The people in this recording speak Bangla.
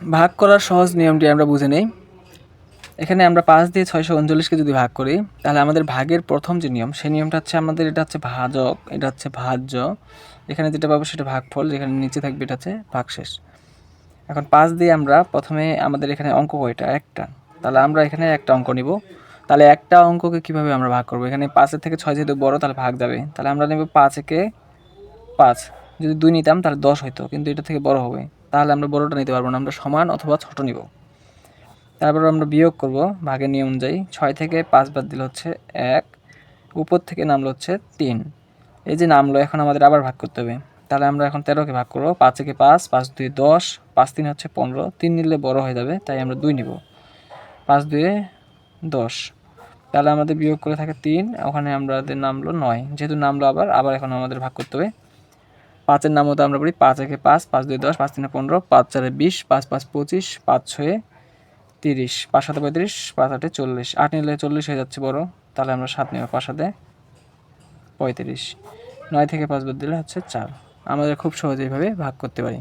ভাগ করার সহজ নিয়মটি আমরা বুঝে নেই। এখানে আমরা পাঁচ দিয়ে ছয়শো উনচল্লিশকে যদি ভাগ করি, তাহলে আমাদের ভাগের প্রথম যে নিয়ম, সেই নিয়মটা হচ্ছে আমাদের এটা হচ্ছে ভাজক, এটা হচ্ছে ভাজ্য। এখানে যেটা পাবো সেটা ভাগফল, যেখানে নিচে থাকবে এটা হচ্ছে ভাগশেষ। এখন পাঁচ দিয়ে আমরা প্রথমে আমাদের এখানে অঙ্ক কয়টা? একটা। তাহলে আমরা এখানে একটা অঙ্ক নিব। তাহলে একটা অঙ্ককে কীভাবে আমরা ভাগ করব? এখানে পাঁচের থেকে ছয় যেহেতু বড়, তাহলে ভাগ যাবে। তাহলে আমরা নেব পাঁচ একে পাঁচ। যদি দুই নিতাম, তাহলে দশ হইতো, কিন্তু এটা থেকে বড় হবে। তাহলে আমরা বড়টা নিতে পারব না, আমরা সমান অথবা ছোট নিব। তারপর আমরা বিয়োগ করব ভাগের নিয়ম অনুযায়ী। ছয় থেকে পাঁচ বাদ দিলে হচ্ছে এক, উপর থেকে নামলো হচ্ছে তিন। এই যে নামলো, এখন আমাদের আবার ভাগ করতে হবে। তাহলে আমরা এখন তেরোকে ভাগ করব, পাঁচ থেকে পাঁচ পাঁচ দুই দশ, পাঁচ তিন হচ্ছে পনেরো। তিন নিলে বড় হয়ে যাবে, তাই আমরা দুই নিব। পাঁচ দুয়ে দশ। তাহলে আমাদের বিয়োগ করে থাকে তিন, ওখানে আমাদের নামলো নয়। যেহেতু নামলো আবার আবার এখন আমাদের ভাগ করতে হবে। পাঁচের নাম মতো আমরা বলি পাঁচ একে পাঁচ পাঁচ দুই দশ, পাঁচ তিনে পনেরো, পাঁচ চারে বিশ, পাঁচ পাঁচ পঁচিশ, পাঁচ ছয়ে তিরিশ, পাঁচ সাথে পঁয়ত্রিশ, পাঁচ আটে চল্লিশ। আট নিলে চল্লিশ হয়ে যাচ্ছে বড়, তাহলে আমরা সাত নেব পাঁচ সাথে পঁয়ত্রিশ। নয় থেকে পাঁচ বাদ দিলে হচ্ছে চার। আমাদের খুব সহজেইভাবে ভাগ করতে পারি।